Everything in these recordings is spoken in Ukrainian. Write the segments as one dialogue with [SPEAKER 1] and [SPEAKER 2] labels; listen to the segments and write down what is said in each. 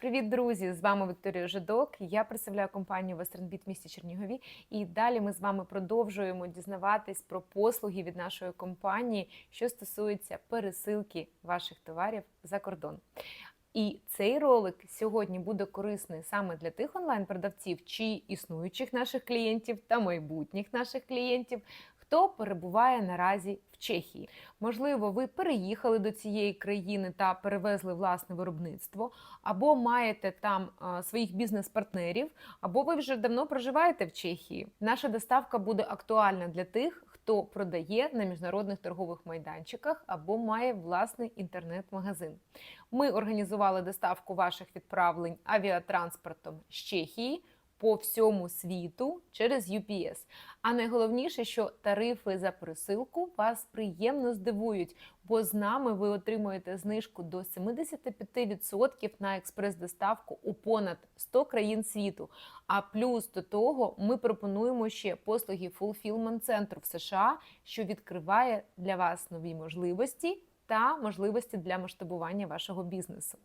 [SPEAKER 1] Привіт, друзі! З вами Вікторія Жидок. Я представляю компанію Western в місті Чернігові. І далі ми з вами продовжуємо дізнаватись про послуги від нашої компанії, що стосується пересилки ваших товарів за кордон. І цей ролик сьогодні буде корисний саме для тих онлайн-продавців, чи існуючих наших клієнтів та майбутніх наших клієнтів, хто перебуває наразі в Чехії. Можливо, ви переїхали до цієї країни та перевезли власне виробництво, або маєте там своїх бізнес-партнерів, або ви вже давно проживаєте в Чехії. Наша доставка буде актуальна для тих, хто продає на міжнародних торгових майданчиках або має власний інтернет-магазин. Ми організували доставку ваших відправлень авіатранспортом з Чехії по всьому світу через UPS. А найголовніше, що тарифи за присилку вас приємно здивують, бо з нами ви отримуєте знижку до 75% на експрес-доставку у понад 100 країн світу. А плюс до того ми пропонуємо ще послуги Fulfillment центру в США, що відкриває для вас нові можливості. Та можливості для масштабування вашого бізнесу.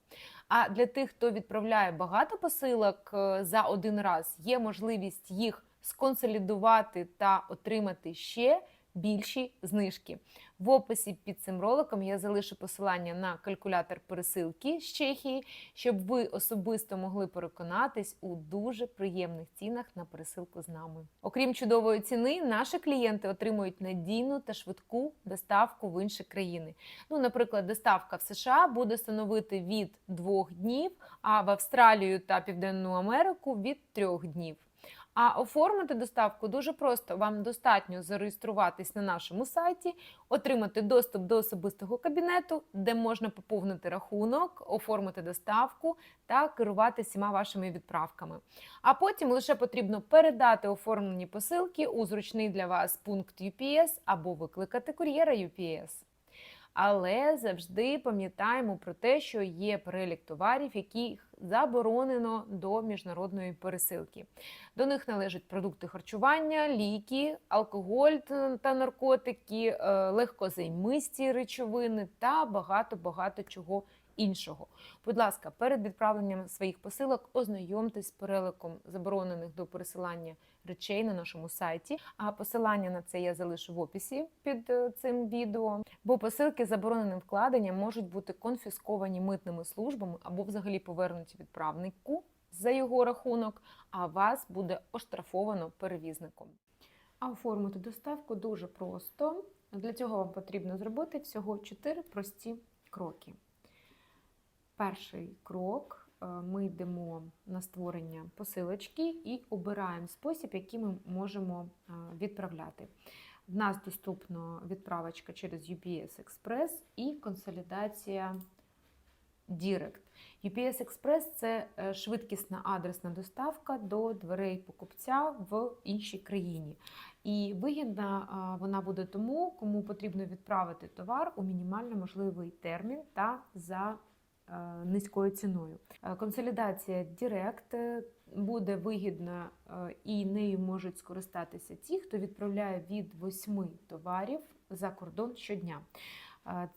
[SPEAKER 1] А для тих, хто відправляє багато посилок е, за один раз, є можливість їх сконсолідувати та отримати ще більші знижки. В описі під цим роликом я залишу посилання на калькулятор пересилки з Чехії, щоб ви особисто могли переконатись у дуже приємних цінах на пересилку з нами. Окрім чудової ціни, наші клієнти отримують надійну та швидку доставку в інші країни. Ну, наприклад, доставка в США буде становити від двох днів, а в Австралію та Південну Америку від трьох днів. А оформити доставку дуже просто. Вам достатньо зареєструватись на нашому сайті, отримати доступ до особистого кабінету, де можна поповнити рахунок, оформити доставку та керувати всіма вашими відправками. А потім лише потрібно передати оформлені посилки у зручний для вас пункт UPS або викликати кур'єра UPS. Але завжди пам'ятаємо про те, що є перелік товарів, яких заборонено до міжнародної пересилки. До них належать продукти харчування, ліки, алкоголь та наркотики, е, легкозаймисті речовини та багато-багато чого іншого. Будь ласка, перед відправленням своїх посилок ознайомтесь з переликом заборонених до пересилання речей на нашому сайті. А посилання на це я залишу в описі під е, цим відео. Бо посилки з забороненим вкладенням можуть бути конфісковані митними службами або взагалі повернуті відправнику за його рахунок, а вас буде оштрафовано перевізником. А оформити доставку дуже просто. Для цього вам потрібно зробити всього 4 прості кроки. Перший крок ми йдемо на створення посилочки і обираємо спосіб, який ми можемо е, відправляти. В нас доступна відправочка через UPS Express і консолідація Direct. UPS Express це е, швидкісна адресна доставка до дверей покупця в іншій країні. І вигідна вона буде тому, кому потрібно відправити товар у мінімально можливий термін та за низькою ціною. Консолідація Direct буде вигідна і нею можуть скористатися ті, хто відправляє від 8 товарів за кордон щодня. Е,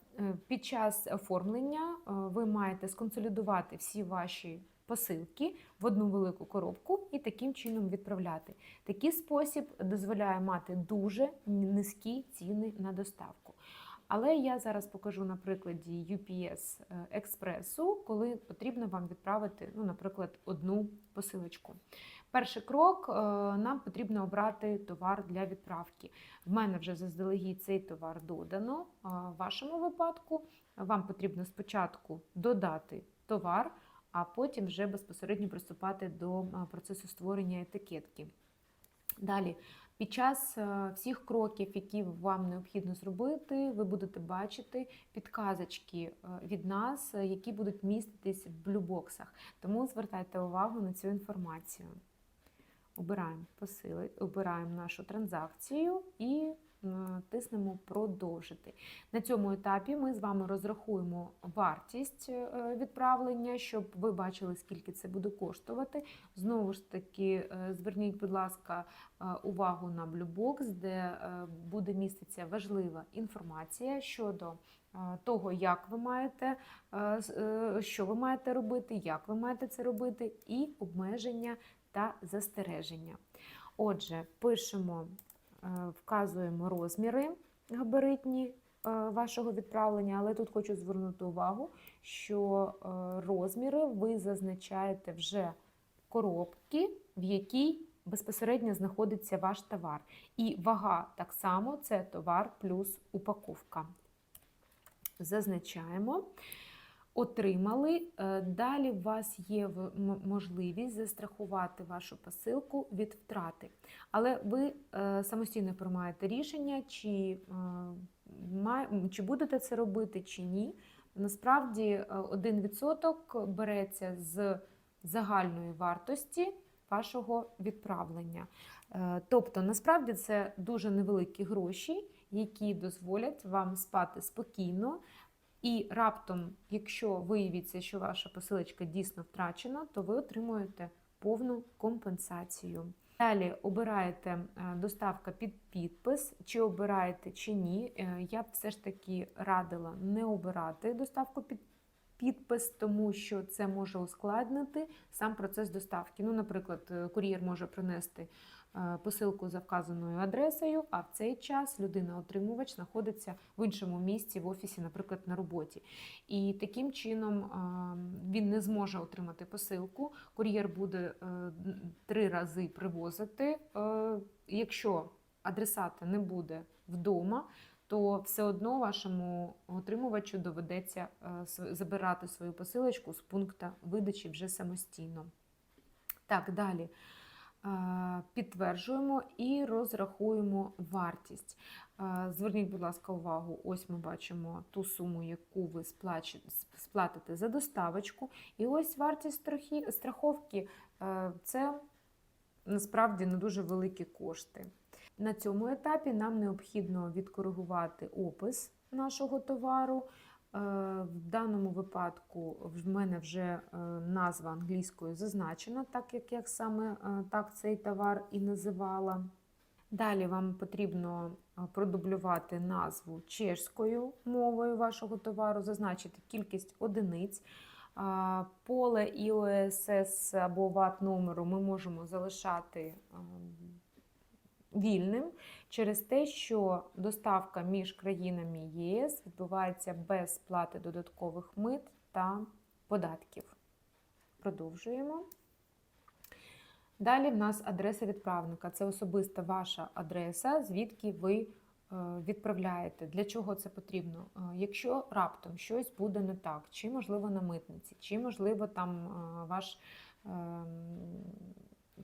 [SPEAKER 1] під час оформлення ви маєте сконсолідувати всі ваші посилки в одну велику коробку і таким чином відправляти. Такий спосіб дозволяє мати дуже низькі ціни на доставку. Але я зараз покажу на прикладі UPS експресу, коли потрібно вам відправити, ну, наприклад, одну посилочку. Перший крок нам потрібно обрати товар для відправки. В мене вже заздалегідь цей товар додано. В вашому випадку вам потрібно спочатку додати товар, а потім вже безпосередньо приступати до процесу створення етикетки. Далі під час е, всіх кроків, які вам необхідно зробити, ви будете бачити підказочки е, від нас, е, які будуть міститись в блюбоксах. Тому звертайте увагу на цю інформацію. Обираємо посили, обираємо нашу транзакцію і натиснемо продовжити. На цьому етапі ми з вами розрахуємо вартість е, відправлення, щоб ви бачили, скільки це буде коштувати. Знову ж таки, е, зверніть, будь ласка, е, увагу на Bluebox, де е, буде міститися важлива інформація щодо е, того, як ви маєте, е, е, що ви маєте робити, як ви маєте це робити, і обмеження та застереження. Отже, пишемо, е, вказуємо розміри габаритні е, вашого відправлення, але тут хочу звернути увагу, що е, розміри ви зазначаєте вже коробки, в якій безпосередньо знаходиться ваш товар. І вага так само це товар плюс упаковка. Зазначаємо. Отримали. Е, Далі у вас є можливість застрахувати вашу посилку від втрати. Але ви е, самостійно приймаєте рішення, чи, е, чи будете це робити, чи ні. Насправді е, 1% береться з загальної вартості вашого відправлення. Тобто, насправді це дуже невеликі гроші, які дозволять вам спати спокійно. І раптом, якщо виявиться, що ваша посилочка дійсно втрачена, то ви отримуєте повну компенсацію. Далі обираєте е, доставка під підпис, чи обираєте чи ні. Е, Я б все ж таки радила не обирати доставку під тому що це може ускладнити сам процес доставки. Ну, наприклад, е, кур'єр може принести е, посилку за вказаною адресою, а в цей час людина-отримувач знаходиться в іншому місці в офісі, наприклад, на роботі. І таким чином е, він не зможе отримати посилку. Кур'єр буде три рази привозити. Якщо адресата не буде вдома, то все одно вашому отримувачу доведеться е, забирати свою посилочку з пункту видачі вже самостійно. Так, далі. Е, Підтверджуємо і розрахуємо вартість. Е, Зверніть, будь ласка, увагу, ось ми бачимо ту суму, яку ви сплатите за доставочку. І ось вартість страховки це насправді не дуже великі кошти. На цьому етапі нам необхідно відкоригувати опис нашого товару. Е, В даному випадку в мене вже е, назва англійською зазначена, так як я саме е, так цей товар і називала. Далі вам потрібно продублювати назву чешською мовою вашого товару, зазначити кількість одиниць. Поле IOSS або ват номеру ми можемо залишати ем, вільним через те, що доставка між країнами ЄС відбувається без сплати додаткових мит та податків. Продовжуємо. Далі в нас адреса відправника. Це особиста ваша адреса, звідки ви відправляєте. Для чого це потрібно? Е, Якщо раптом щось буде не так, чи можливо на митниці, чи можливо там е, ваш ем,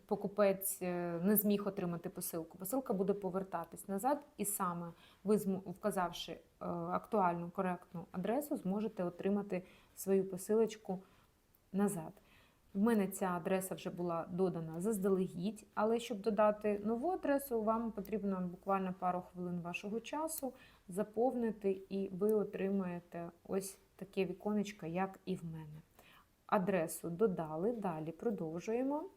[SPEAKER 1] покупець е, не зміг отримати посилку, посилка буде повертатись назад, і саме ви, вказавши е, актуальну коректну адресу, зможете отримати свою посилочку назад. В мене ця адреса вже була додана заздалегідь, але щоб додати нову адресу, вам потрібно буквально пару хвилин вашого часу заповнити, і ви отримаєте ось таке віконечко, як і в мене. Адресу додали, далі продовжуємо.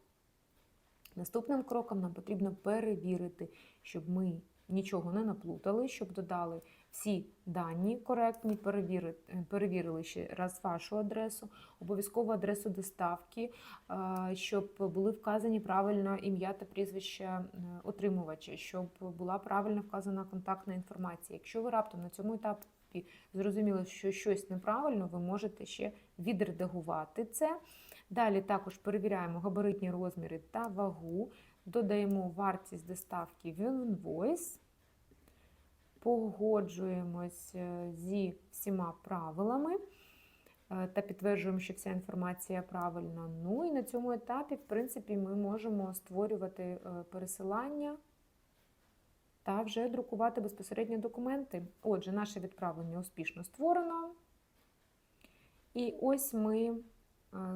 [SPEAKER 1] Наступним кроком нам потрібно перевірити, щоб ми нічого не наплутали, щоб додали всі дані коректні, перевірити, перевірили ще раз вашу адресу, обов'язково адресу доставки, е, щоб були вказані правильно ім'я та прізвище е, отримувача, щоб була правильно вказана контактна інформація. Якщо ви раптом на цьому етапі зрозуміли, що щось неправильно, ви можете ще відредагувати це. Далі також перевіряємо габаритні розміри та вагу, додаємо вартість доставки в інвойс, погоджуємось е, зі всіма правилами е, та підтверджуємо, що вся інформація правильна. Ну і на цьому етапі, в принципі, ми можемо створювати е, пересилання та вже друкувати безпосередньо документи. Отже, наше відправлення успішно створено. І ось ми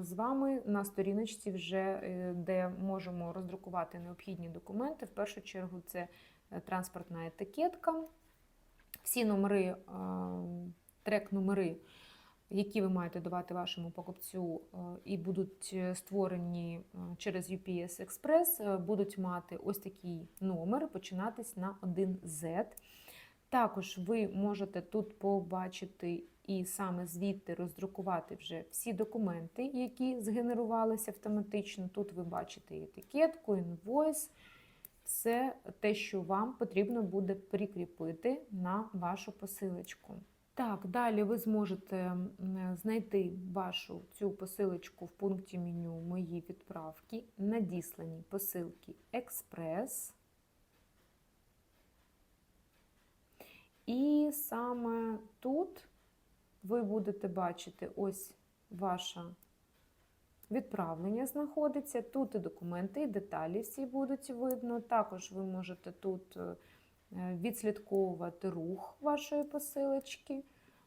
[SPEAKER 1] з вами на сторіночці, вже, е, де можемо роздрукувати необхідні документи. В першу чергу це е, транспортна етикетка. Всі номери, е, трек-номери, які ви маєте давати вашому покупцю е, і будуть е, створені е, через UPS Express, е, будуть мати ось такий номер, починатись на 1Z. Також ви можете тут побачити і саме звідти роздрукувати вже всі документи, які згенерувалися автоматично. Тут ви бачите етикетку, інвойс, все те, що вам потрібно буде прикріпити на вашу посилочку. Так, далі ви зможете знайти вашу цю посилочку в пункті меню Мої відправки, надіслані посилки Експрес. І саме тут ви будете бачити ось ваше відправлення знаходиться. Тут і документи, і деталі всі будуть видно. Також ви можете тут е, відслідковувати рух вашої посилочки.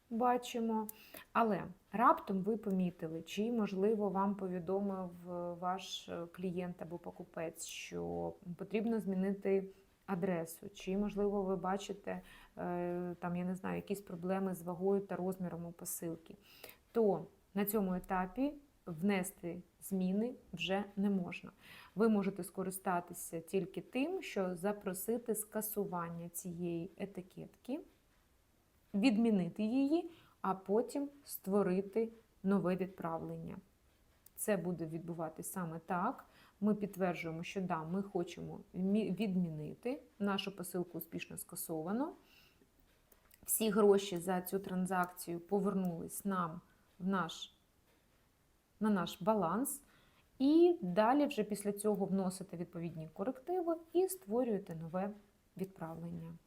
[SPEAKER 1] Бачимо. Але раптом ви помітили, чи, можливо, вам повідомив е, ваш е, клієнт або покупець, що потрібно змінити адресу, чи, можливо, ви бачите е, там, я не знаю, якісь проблеми з вагою та розміром у посилки, то на цьому етапі внести зміни вже не можна. Ви можете скористатися тільки тим, що запросити скасування цієї етикетки, відмінити її, а потім створити нове відправлення. Це буде відбуватися саме так. Ми підтверджуємо, що да, ми хочемо відмінити. Нашу посилку успішно скасовано. Всі гроші за цю транзакцію повернулись нам в наш, на наш баланс. І далі вже після цього вносите відповідні корективи і створюєте нове відправлення.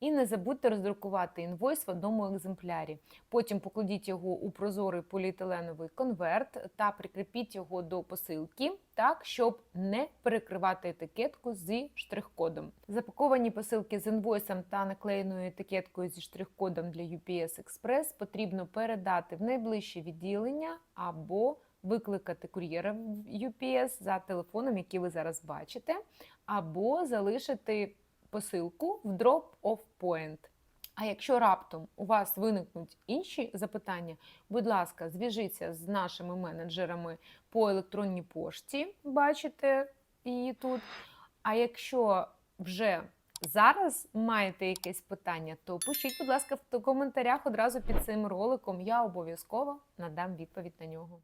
[SPEAKER 1] І не забудьте роздрукувати інвойс в одному екземплярі. Потім покладіть його у прозорий поліетиленовий конверт та прикріпіть його до посилки, так, щоб не перекривати етикетку зі штрих-кодом. Запаковані посилки з інвойсом та наклеєною етикеткою зі штрих-кодом для UPS Express потрібно передати в найближче відділення або викликати кур'єра в UPS за телефоном, який ви зараз бачите, або залишити посилку в drop-off point. А якщо раптом у вас виникнуть інші запитання, будь ласка, зв'яжіться з нашими менеджерами по електронній пошті, бачите її тут. А якщо вже зараз маєте якесь питання, то пишіть, будь ласка, в коментарях одразу під цим роликом. Я обов'язково надам відповідь на нього.